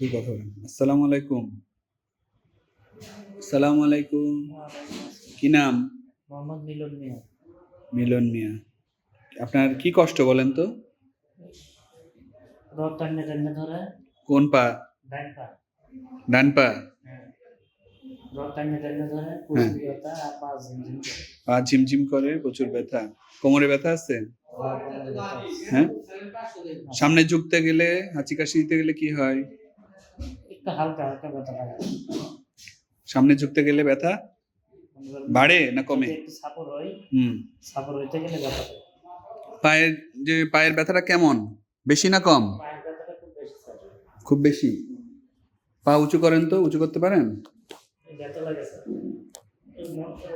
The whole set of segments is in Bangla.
কি কথা আসসালামু আলাইকুম। আসসালামু আলাইকুম। কি নাম? মোহাম্মদ মিলন মিয়া। মিলন মিয়া। আপনার কি কষ্ট বলেন তো? ধরে। কোন পা? ডান পা। ডান পা? হ্যাঁ। ধরে ব্যথা আর পা ঝিমঝিম করে। পা ঝিমঝিম করে প্রচুর ব্যথা। কোমরে ব্যথা আছে? কোমরে ব্যথা আছে। হ্যাঁ। সামনে ঝুঁকতে গেলে হাঁচি কাশি দিতে গেলে কি হয়? একটু হালকা হালকা ব্যথা লাগে। সামনে ঝুঁকতে গেলে ব্যথা বাড়ে না কমে? সাপোর হয় হুম। সাপোর হইতে গেলে ব্যথা পায়ের যে পায়ের ব্যথাটা কেমন? বেশি না কম? খুব বেশি স্যার। খুব বেশি? পা উঁচু করেন তো উঁচু করতে পারেন? মন-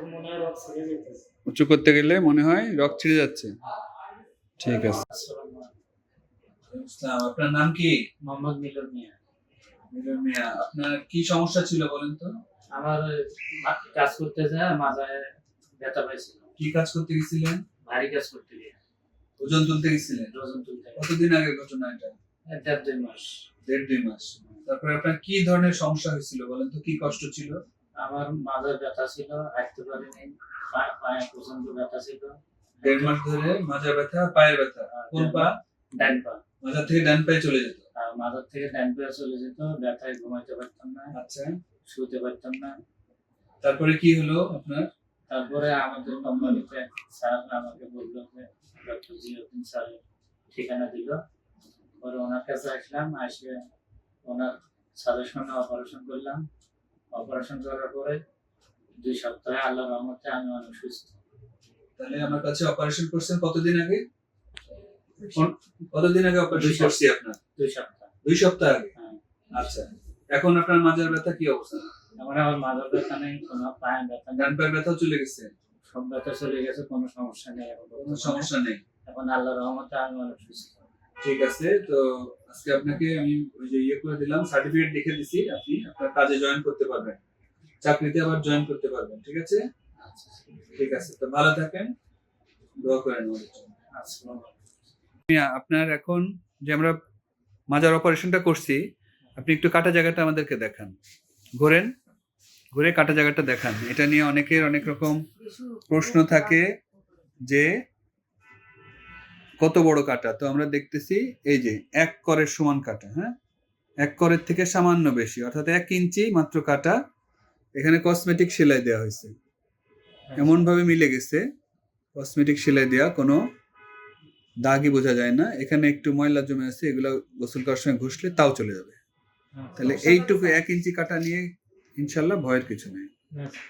মনে হয় উঁচু করতে গেলে মনে হয় রক ছিঁড়ে যাচ্ছে। ঠিক আছে। আপনার নাম কি? মোহাম্মদ মিলন মিয়া। আপনার কি সমস্যা ছিল বলেন তো? আমার কাজ করতে যায় মাথায় ব্যথা পাইছিল। কি কাজ করতে গেছিলেন? ভারী কাজ করতে গিয়ে। ওজন তুলতে গেছিলেন? ওজন তুলতে কতদিন আগের ঘটনা এটা? দেড় দুই মাস। দেড় দুই মাস। তারপরে আপনার কি ধরনের সমস্যা হয়েছিল বলেন তো? কি কষ্ট ছিল? আমার মাথায় ব্যথা ছিল হাঁটতে পারিনি। পায়ে প্রচণ্ড ব্যথা ছিল। দেড় মাস ধরে মাজা ব্যথা পায়ের ব্যথা। কোন পা? ডান পা। মাজা থেকে ডান পায়ে চলে যেত। মাথার থেকে ডান পায়ে চলে যেত ব্যথায় ঘুমাইতে পারতাম না আচ্ছা। শুতে পারতাম না। তারপরে কি হলো আপনার? তারপরে আমাদের কোম্পানিতে স্যার আমাকে বলল যে ডক্টর জিয়াউদ্দিন স্যার ঠিকানা দিল। পরে ওনার কাছে আসলাম আসে ওনার সাজেশনে অপারেশন করলাম। অপারেশন করার পরে দুই সপ্তাহে আল্লাহ রহমতে আমি অনেক সুস্থ। তাহলে আমার কাছে অপারেশন করছেন কতদিন আগে? কতদিন আগে অপারেশন দুই সপ্তাহ। করছি আপনার দুই সপ্তাহ। দুই সপ্তাহ আগে? হ্যাঁ। আচ্ছা। এখন আপনার মাজার ব্যথা কি অবস্থা? এখন আমার মাথার ব্যথা নেই কোনো পায়ে ব্যথা ডান পায়ের ব্যথাও চলে গেছে? সব ব্যথা চলে গেছে কোনো সমস্যা নেই এখন কোনো সমস্যা নেই? এখন আল্লাহ রহমতে আমি অনেক সুস্থ। ঠিক আছে তো আজকে আপনাকে আমি ওই যে ইয়ে করে দিলাম সার্টিফিকেট লিখে দিছি আপনি আপনার কাজে জয়েন করতে পারবেন। চাকরিতে আবার জয়েন করতে পারবেন ঠিক আছে? আচ্ছা ঠিক আছে তো ভালো থাকেন। দোয়া করেন আমাদের জন্য। আসসালামু আলাইকুম। আপনার এখন যে আমরা মাজার অপারেশনটা করছি আপনি একটু কাটা জায়গাটা আমাদেরকে দেখান। ঘোরেন ঘুরে কাটা জায়গাটা দেখান। এটা নিয়ে অনেকের অনেক রকম প্রশ্ন থাকে যে কত বড় কাটা? তো আমরা দেখতেছি এই যে এক করের সমান কাটা হ্যাঁ? এক করের থেকে সামান্য বেশি অর্থাৎ এক ইঞ্চি মাত্র কাটা এখানে কসমেটিক সেলাই দেওয়া হয়েছে। এমন ভাবে মিলে গেছে কসমেটিক সেলাই দেওয়া কোনো দাগই বোঝা যায় না। এখানে একটু ময়লা জমে আছে এগুলো গোসল করার সময় ঘুষলে তাও চলে যাবে। হ্যাঁ, তাহলে এইটুকু এক ইঞ্চি কাটা নিয়ে ইনশাল্লাহ ভয়ের কিছু নেই। আচ্ছা।